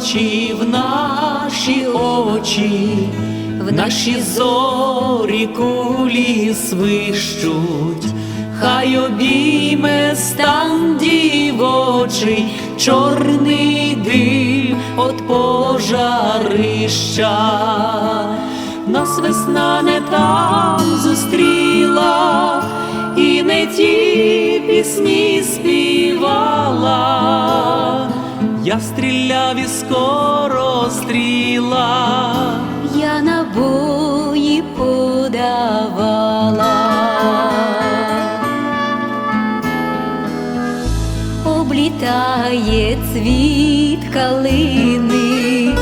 ночі в наші очі, в наші зорі кулі свищуть, хай обійме стан дівочий, чорний дим от пожарища. Нас весна не там зустріла, і не ті пісні співала. Я стріляв і скоро стріла. я набої подавала. Облітає цвіт калини,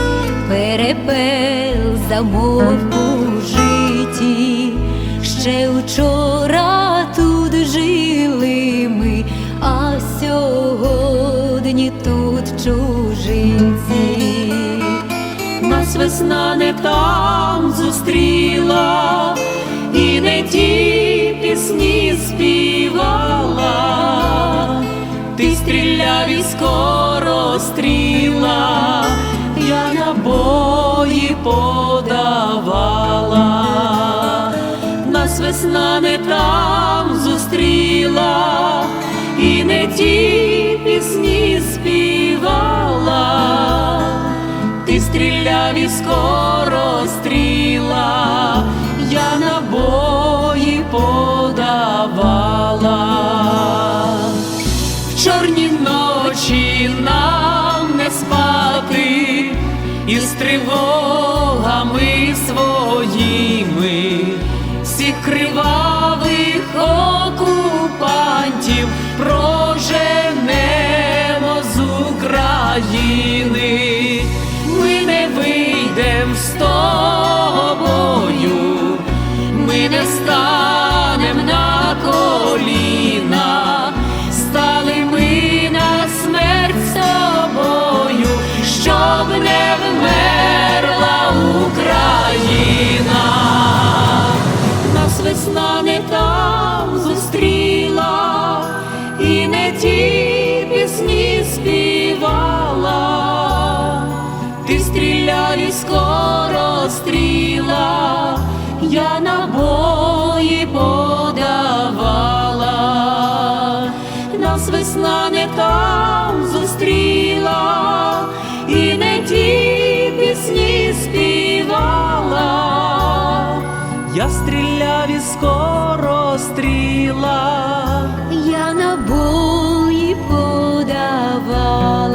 перепел замовк у житті. Ще вчора весна не там зустріла, і не ті пісні співала. Ти стріляв і скоро стріла, я набої подавала. Стріляв і скоро стріла, я набої подавала. В чорні ночі нам не спати із тривогами своїми, всіх кривавих окупантів проженемо з України. З тобою, ми не станем Нас не там зустріла, і не ті пісні співала. Я стріляв і скоро стріла. я набої подавала.